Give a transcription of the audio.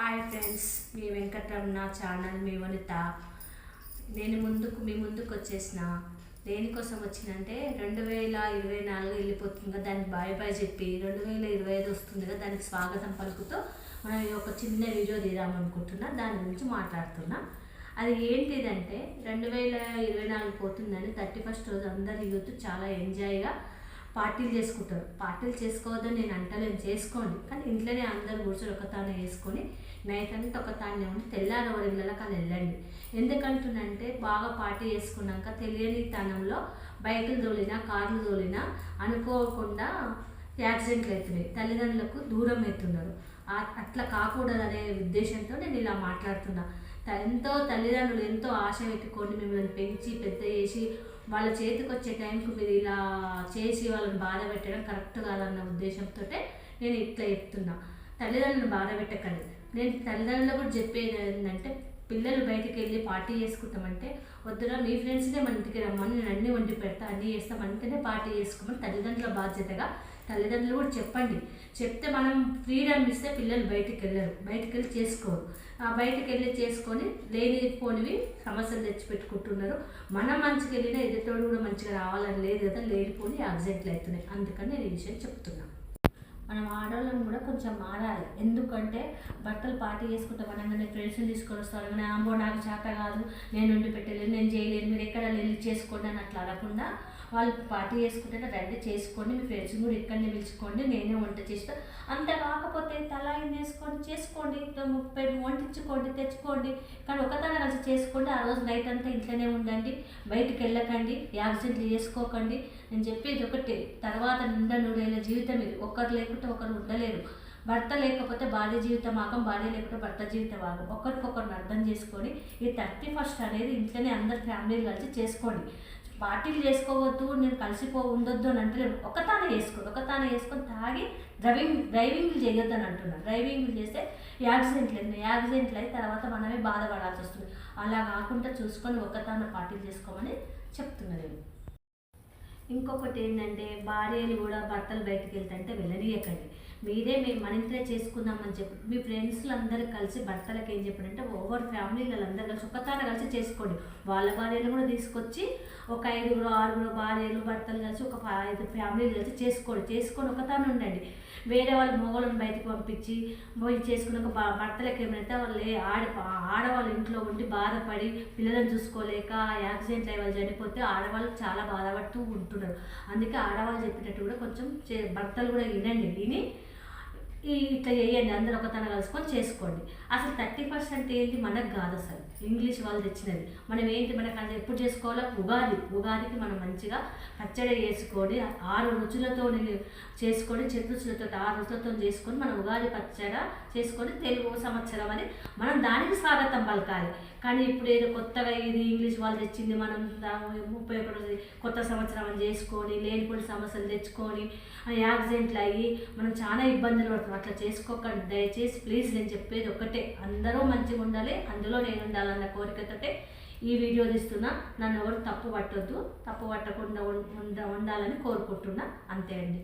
Hi friends మీ Venkataramana channel మీ వనిత. నేను ముందుకు మీ ముందుకు వచ్చేసిన. దేనికోసం వచ్చినంటే రెండు వేల ఇరవై నాలుగు వెళ్ళిపోతుంది కదా దానికి బాయ్ బాయ్ చెప్పి రెండు వేల ఇరవై ఐదు వస్తుంది కదా దానికి స్వాగతం పలుకుతూ మనం ఒక చిన్న వీడియో తీరామనుకుంటున్నా దాని గురించి మాట్లాడుతున్నా. అది ఏంటిదంటే రెండు వేల ఇరవై నాలుగు పోతుందని థర్టీ ఫస్ట్ రోజు అందరి యూత్ చాలా ఎంజాయ్గా పార్టీలు చేసుకుంటారు. పార్టీలు చేసుకోవద్దని నేను అంటలేను చేసుకోండి. కానీ ఇంట్లోనే అందరు కూర్చొని ఒక తాను వేసుకొని నైట్ అంతా ఒక తానే ఉండి తెల్లారవరి ఇళ్ళకి అని వెళ్ళండి. ఎందుకంటున్నంటే బాగా పార్టీ చేసుకున్నాక తెలియని తనంలో బైకులు తోలినా కార్లు తోలినా అనుకోకుండా యాక్సిడెంట్లు అవుతున్నాయి తల్లిదండ్రులకు దూరం అవుతున్నారు. అట్లా కాకూడదనే ఉద్దేశంతో నేను ఇలా మాట్లాడుతున్నా. ఎంతో తల్లిదండ్రులు ఎంతో ఆశ పెట్టుకొని మిమ్మల్ని పెంచి పెద్ద చేసి వాళ్ళ చేతికి వచ్చే టైంకి మీరు ఇలా చేసి వాళ్ళని బాధ పెట్టడం కరెక్ట్ కాదన్న ఉద్దేశంతో నేను ఇట్లా చెప్తున్నా. తల్లిదండ్రులను బాధ పెట్టకండి. నేను తల్లిదండ్రులు కూడా చెప్పేది ఏంటంటే పిల్లలు బయటకు వెళ్ళి పార్టీ చేసుకుంటామంటే వద్దురా మీ ఫ్రెండ్స్నే మన ఇంటికి రమ్మని నేను అన్నీ వండి పెడతా అన్నీ చేస్తాం అంటేనే పార్టీ చేసుకోమని తల్లిదండ్రుల బాధ్యతగా తల్లిదండ్రులు కూడా చెప్పండి. చెప్తే మనం ఫ్రీడమ్ ఇస్తే పిల్లలు బయటికి వెళ్ళరు బయటికి వెళ్ళి చేసుకోరు. ఆ బయటికి వెళ్ళి చేసుకొని లేని పోనివి సమస్యలు తెచ్చిపెట్టుకుంటున్నారు. మనం మంచిగా వెళ్ళినా ఎదుటోడు కూడా మంచిగా రావాలని లేదు కదా లేనిపోని యాక్సిడెంట్లు అవుతున్నాయి. అందుకని నేను ఈ విషయం చెప్తున్నాను మనం ఆడవాళ్ళని కూడా కొంచెం మారాలి. ఎందుకంటే బట్టలు పార్టీ చేసుకుంటాం అనగానే ఫ్రెండ్స్ని తీసుకొని వస్తారు అనగానే అమ్మో నాకు చేత కాదు నేను ఉండి పెట్టలేదు నేను చేయలేను మీరు ఎక్కడ వెళ్ళి చేసుకోండి అని అట్లా అనకుండా వాళ్ళు పార్టీ చేసుకుంటే రండి చేసుకోండి మీ ఫ్రెండ్స్ కూడా ఇక్కడనే పిలుచుకోండి నేనే వంట చేస్తా అంత కాకపోతే తలా వేసుకొని చేసుకోండి ముప్పై వండించుకోండి తెచ్చుకోండి. కానీ ఒకతన కలిసి చేసుకోండి ఆ రోజు నైట్ అంతా ఇంట్లోనే ఉండండి బయటికి వెళ్ళకండి యాక్సిడెంట్లు చేసుకోకండి. నేను చెప్పేది ఒకటే తర్వాత నిండా నూరేళ్ళ జీవితం ఇది. ఒకరు లేకుంటే ఒకరు ఉండలేరు. భర్త లేకపోతే భార్య జీవితం ఆగం భార్య లేకపోతే భర్త జీవితం ఆగం. ఒకరికొకరిని అర్థం చేసుకొని ఈ థర్టీ ఫస్ట్ అనేది ఇంట్లోనే అందరు ఫ్యామిలీలు కలిసి చేసుకోండి. పార్టీలు చేసుకోవద్దు నేను కలిసిపో ఉండొద్దు అని అంటే ఒకతానే వేసుకో ఒకతానే వేసుకొని తాగి డ్రైవింగ్ డ్రైవింగ్ చేయొద్దు అని అంటున్నాను డ్రైవింగ్ చేస్తే యాక్సిడెంట్లు అయినాయి. యాక్సిడెంట్లు అయి తర్వాత మనమే బాధపడాల్సి వస్తుంది. అలా కాకుండా చూసుకొని ఒకతాన పార్టీలు చేసుకోమని చెప్తున్నది ఇంకొకటి ఏంటంటే భార్యలు కూడా భర్తలు బయటకు వెళ్తుంటే వెళ్ళనీయకండి. మీరే మేము మన ఇంట్లో చేసుకుందామని చెప్పి మీ ఫ్రెండ్స్లు అందరూ కలిసి భర్తలకు ఏం చెప్పారంటే ఓవర్ ఫ్యామిలీలు అందరూ కలిసి ఒకతాన కలిసి చేసుకోండి. వాళ్ళ భార్యలు కూడా తీసుకొచ్చి ఒక ఐదుగురు ఆరుగురు భార్యలు భర్తలు కలిసి ఒక ఐదు ఫ్యామిలీలు కలిసి చేసుకోండి. చేసుకొని ఒకతాన ఉండండి. వేరే వాళ్ళ మొగలను బయటకు పంపించి పోయి చేసుకున్నాక బా భర్తలకు ఏమైతే వాళ్ళు ఆడ ఆడవాళ్ళు ఇంట్లో ఉండి బాధపడి పిల్లలను చూసుకోలేక యాక్సిడెంట్ అయ్యి వాళ్ళు చనిపోతే ఆడవాళ్ళు చాలా బాధపడుతూ ఉంటున్నారు అందుకే ఆడవాళ్ళు చెప్పినట్టు కూడా కొంచెం చే- భర్తలు కూడా వినండి. విని ఇట్లా చేయండి అందరూ ఒకతన కలుసుకొని చేసుకోండి. అసలు థర్టీ పర్సెంట్ ఏంటి మనకు కాదు అసలు. ఇంగ్లీష్ వాళ్ళు తెచ్చినది మనం ఏంటి మనకు అది ఎప్పుడు చేసుకోవాలో? ఉగాది. ఉగాదికి మనం మంచిగా పచ్చడి చేసుకొని ఆరు రుచులతో చేసుకొని చెట్టు రుచులతో ఆరు రుచులతో చేసుకొని మనం ఉగాది పచ్చడి చేసుకొని తెలుగు సంవత్సరం అని మనం దానికి స్వాగతం పలకాలి. కానీ ఇప్పుడు ఏదో కొత్తగా ఇది ఇంగ్లీష్ వాళ్ళు తెచ్చింది మనం ముప్పై ఒకటి కొత్త సంవత్సరం అని చేసుకొని లేనిపోయిన సమస్యలు తెచ్చుకొని యాక్సిడెంట్లు అయ్యి మనం చాలా ఇబ్బందులు పడుతుంది అట్లా చేసుకోకండి దయచేసి ప్లీజ్ నేను చెప్పేది ఒకటే అందరూ మంచిగా ఉండాలి అందులో నేను ఉండాలన్న కోరికతోటే ఈ వీడియో తీస్తున్నా. నన్ను ఎవరు తప్పు పట్టొద్దు తప్పు పట్టకుండా ఉండాలని కోరుకుంటున్నా. అంతే అండి.